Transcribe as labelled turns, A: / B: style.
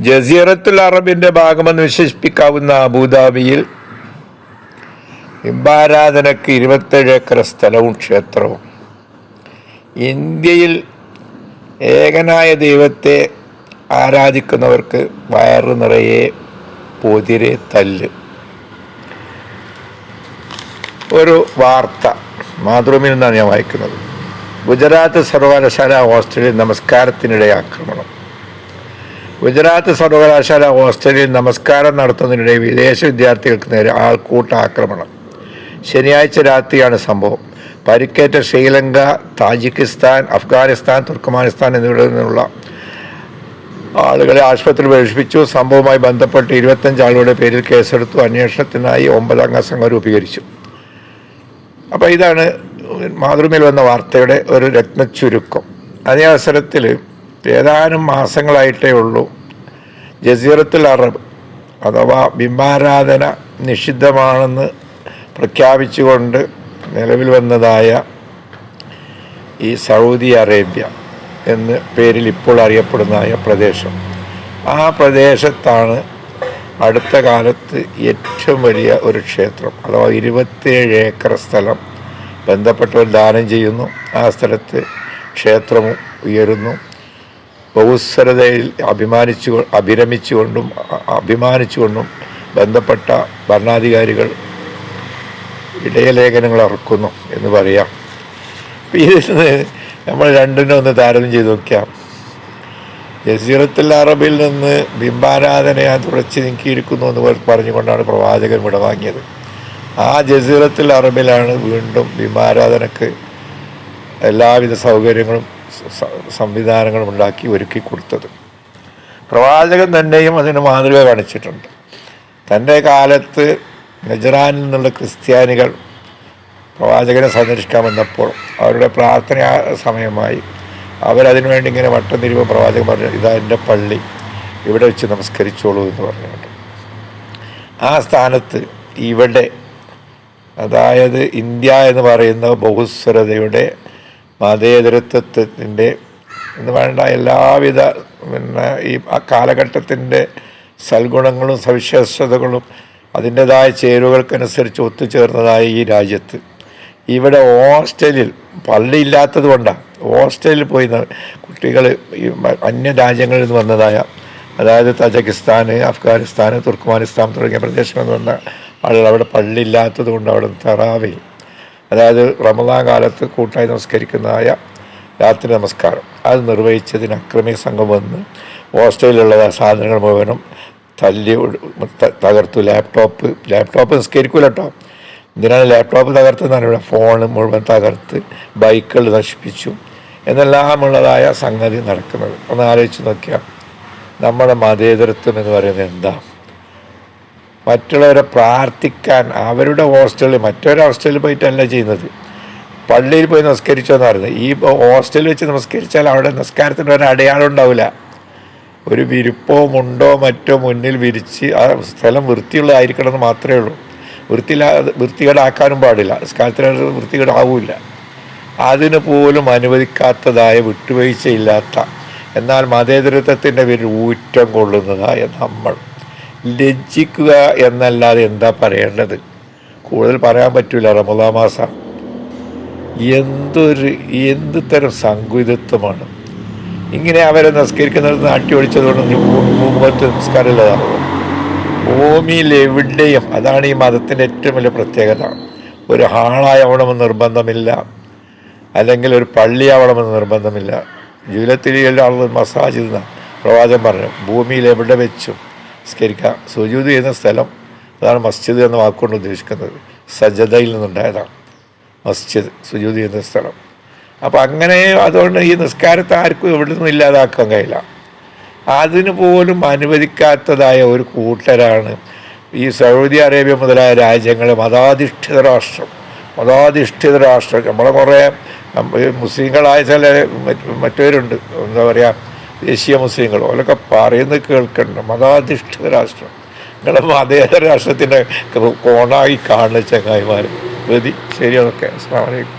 A: ജസീറത്തുൽ അറബിന്റെ ഭാഗമെന്ന് വിശേഷിപ്പിക്കാവുന്ന അബുദാബിയിൽ ബിംബാരാധനക്ക് ഇരുപത്തേഴ് ഏക്കർ സ്ഥലവും ക്ഷേത്രവും. ഇന്ത്യയിൽ ഏകനായ ദൈവത്തെ ആരാധിക്കുന്നവർക്ക് വയറ് നിറയെ പൊതിരെ തല്ല്. ഒരു വാർത്ത മാതൃഭൂമിയിൽ നിന്നാണ് ഞാൻ വായിക്കുന്നത്. ഗുജറാത്ത് സർവകലാശാല ഹോസ്റ്റലിൽ നമസ്കാരത്തിനിടെ ആക്രമണം. ഗുജറാത്ത് സർവകലാശാല ഹോസ്റ്റലിൽ നമസ്കാരം നടത്തുന്നതിനിടെ വിദേശ വിദ്യാർത്ഥികൾക്ക് നേരെ ആൾക്കൂട്ട ആക്രമണം. ശനിയാഴ്ച രാത്രിയാണ് സംഭവം. പരിക്കേറ്റ ശ്രീലങ്ക താജിക്കിസ്ഥാൻ അഫ്ഗാനിസ്ഥാൻ തുർക്കമാനിസ്ഥാൻ എന്നിവിടങ്ങളിൽ നിന്നുള്ള ആളുകളെ ആശുപത്രിയിൽ പ്രവേശിപ്പിച്ചു. സംഭവവുമായി ബന്ധപ്പെട്ട് ഇരുപത്തഞ്ച് ആളുകളുടെ പേരിൽ കേസെടുത്തു. അന്വേഷണത്തിനായി ഒമ്പതംഗ സംഘം രൂപീകരിച്ചു. അപ്പോൾ ഇതാണ് മാതൃമയിൽ വന്ന വാർത്തയുടെ ഒരു രത്നചുരുക്കം അതേ അവസരത്തിൽ ഏതാനും മാസങ്ങളായിട്ടേ ഉള്ളൂ. ജസീറത്തുൽ അറബ് അഥവാ ബിംബാരാധന നിഷിദ്ധമാണെന്ന് പ്രഖ്യാപിച്ചുകൊണ്ട് നിലവിൽ വന്നതായ ഈ സൗദി അറേബ്യ എന്ന് പേരിൽ ഇപ്പോൾ അറിയപ്പെടുന്നതായ പ്രദേശം. ആ പ്രദേശത്താണ് അടുത്ത കാലത്ത് ഏറ്റവും വലിയ ഒരു ക്ഷേത്രം അഥവാ ഇരുപത്തേഴ് ഏക്കർ സ്ഥലം ബന്ധപ്പെട്ടവർ ദാനം ചെയ്യുന്നു. ആ സ്ഥലത്ത് ക്ഷേത്രം ഉയരുന്നു. ബഹുസ്വരതയിൽ അഭിമാനിച്ചു അഭിരമിച്ചുകൊണ്ടും അഭിമാനിച്ചുകൊണ്ടും ബന്ധപ്പെട്ട ഭരണാധികാരികൾ ഇടയലേഖനങ്ങൾ ഇറക്കുന്നു എന്ന് പറയാം. ഇതിൽ നിന്ന് നമ്മൾ രണ്ടിനും ഒന്ന് താരതമ്യം ചെയ്ത് നോക്കാം ജസീറത്തുൽ അറബിൽ നിന്ന് ബിംബാരാധനയെ തുടച്ച് നീക്കിയിരിക്കുന്നു എന്ന് പറഞ്ഞുകൊണ്ടാണ് പ്രവാചകൻ വിടവാങ്ങിയത്. ആ ജസീറത്തുൽ അറബിലാണ് വീണ്ടും ബിംബാരാധനക്ക് എല്ലാവിധ സൗകര്യങ്ങളും സ- സംവിധാനങ്ങളും ഉണ്ടാക്കി ഒരുക്കി കൊടുത്തത്. പ്രവാചകൻ തന്നെയും അതിന് മാതൃക കാണിച്ചിട്ടുണ്ട്. തന്റെ കാലത്ത് നജറാനിൽ നിന്നുള്ള ക്രിസ്ത്യാനികൾ പ്രവാചകനെ സന്ദർശിക്കാൻ വന്നപ്പോൾ അവരുടെ പ്രാർത്ഥന സമയമായി അവരതിനു വേണ്ടി ഇങ്ങനെ വട്ടം തിരുമ്പോൾ പ്രവാചകൻ പറഞ്ഞു ഇതാ എന്റെ പള്ളി ഇവിടെ വെച്ച് നമസ്കരിച്ചോളൂ എന്ന് പറഞ്ഞുകൊണ്ട് ആ സ്ഥാനത്ത് ഇവിടെ അതായത് ഇന്ത്യ എന്ന് പറയുന്ന ബഹുസ്വരതയുടെ മതേതരത്വത്തിന്റെ എന്ന് വേണ്ട എല്ലാവിധ പിന്നെ ഈ ആ കാലഘട്ടത്തിന്റെ സൽഗുണങ്ങളും സവിശേഷതകളും അതിന്റെതായ ചേരുവകൾക്കനുസരിച്ച് ഒത്തുചേർന്നതായ ഈ രാജ്യത്ത്. ഇവിടെ ഹോസ്റ്റലിൽ പള്ളിയില്ലാത്തത് കൊണ്ടാണ് ഹോസ്റ്റലിൽ പോയി കുട്ടികൾ ഈ അന്യ രാജ്യങ്ങളിൽ നിന്ന് വന്നതായ അതായത് തജകിസ്ഥാന് അഫ്ഗാനിസ്ഥാൻ തുർക്ക്മാനിസ്ഥാൻ തുടങ്ങിയ പ്രദേശങ്ങളിൽ നിന്ന് വന്ന ആളുകൾ അവിടെ പള്ളിയില്ലാത്തത് കൊണ്ട് അവിടെ തറാവി അതായത് റമദാൻ കാലത്ത് കൂട്ടായി നമസ്കരിക്കുന്നതായ രാത്രി നമസ്കാരം. അത് നിർവഹിച്ചതിന് അക്രമി സംഘം വന്ന് ഹോസ്റ്റലിലുള്ള സാധനങ്ങൾ മുഴുവനും തല്ലി തകർത്തു. ലാപ്ടോപ്പ് ലാപ്ടോപ്പ് നിസ്കരിക്കൂല കേട്ടോ എന്തിനാണ് ലാപ്ടോപ്പ് തകർത്തെന്നാണ് ഇവിടെ ഫോൺ മുഴുവൻ തകർത്ത് ബൈക്കുകൾ നശിപ്പിച്ചു. എന്നെല്ലാമുള്ളതായ സംഗതി നടക്കുന്നത്. ഒന്ന് ആലോചിച്ച് നോക്കിയാൽ നമ്മുടെ മതേതരത്വം എന്ന് പറയുന്നത് എന്താ? മറ്റുള്ളവരെ പ്രാർത്ഥിക്കാൻ അവരുടെ ഹോസ്റ്റലിൽ മറ്റൊരു ഹോസ്റ്റലിൽ പോയിട്ടല്ല ചെയ്യുന്നത്. പള്ളിയിൽ പോയി നമസ്കരിച്ചോന്ന് പറയുന്നത്. ഈ ഹോസ്റ്റലിൽ വെച്ച് നമസ്കരിച്ചാൽ അവിടെ നിസ്കാരത്തിന് ഒരു അടയാളം ഉണ്ടാവില്ല. ഒരു വിരിപ്പോ മുണ്ടോ മറ്റോ മുന്നിൽ വിരിച്ച് ആ സ്ഥലം വൃത്തിയുള്ളതായിരിക്കണം എന്ന് മാത്രമേ ഉള്ളൂ. വൃത്തിയില്ലാ വൃത്തികേടാക്കാനും പാടില്ല. നമസ്കാരത്തിന് വൃത്തികേടാവില്ല. അതിന് പോലും അനുവദിക്കാത്തതായ വിട്ടുവീഴ്ചയില്ലാത്ത എന്നാൽ മതേതരത്വത്തിന്റെ പേരിൽ ഊറ്റം കൊള്ളുന്നതായ നമ്മൾ. ലജ്ജിക്കുക എന്നല്ലാതെ എന്താ പറയേണ്ടത്? കൂടുതൽ പറയാൻ പറ്റില്ല റമദാ മാസം. എന്തൊരു എന്ത് തരം സങ്കുചിതത്വമാണ് ഇങ്ങനെ അവരെ നിസ്കരിക്കുന്നത് നാട്ടി ഒഴിച്ചതുകൊണ്ട് മുമ്പത്തെ നമസ്കാരമില്ലതാണ് ഭൂമിയിൽ എവിടെയും അതാണ് ഈ മതത്തിന്റെ ഏറ്റവും വലിയ പ്രത്യേകത. ഒരു ഹാളായവണമെന്ന് നിർബന്ധമില്ല. അല്ലെങ്കിൽ ഒരു പള്ളിയാവണമെന്ന് നിർബന്ധമില്ല. ജീവിതത്തിൽ എല്ലാ ആളുകൾ മസാജ് ചെയ്യുന്ന പ്രവാചകൻ പറഞ്ഞു ഭൂമിയിൽ എവിടെ വെച്ചും സ്കരിക്കാം സുജൂത് ചെയ്യുന്ന സ്ഥലം അതാണ് മസ്ജിദ് എന്ന വാക്കുകൊണ്ട് ഉദ്ദേശിക്കുന്നത്. സജദയിൽ നിന്നുണ്ടായതാണ് മസ്ജിദ് സുജൂത് ചെയ്യുന്ന സ്ഥലം. അപ്പോൾ അങ്ങനെ അതുകൊണ്ട് ഈ നിസ്കാരത്തെ ആർക്കും എവിടെ നിന്നും ഇല്ലാതാക്കാൻ കഴിയില്ല. അതിനു പോലും അനുവദിക്കാത്തതായ ഒരു കൂട്ടരാണ് ഈ സൗദി അറേബ്യ മുതലായ രാജ്യങ്ങൾ മതാധിഷ്ഠിത രാഷ്ട്രം. മതാധിഷ്ഠിത രാഷ്ട്രം. നമ്മളെ കുറേ മുസ്ലിങ്ങളായ ചില മറ്റ് മറ്റവരുണ്ട്. എന്താ പറയുക ദേശീയ മുസ്ലിങ്ങളോ അതൊക്കെ പറയുന്നത് കേൾക്കണ്ട? മതാധിഷ്ഠിത രാഷ്ട്രം നിങ്ങളുടെ മതേതര രാഷ്ട്രത്തിന്റെ കോണായി കാണുന്ന ചങ്ങായിമാർ പ്രതി ശരി അതൊക്കെ അസ്സാം വലൈക്കും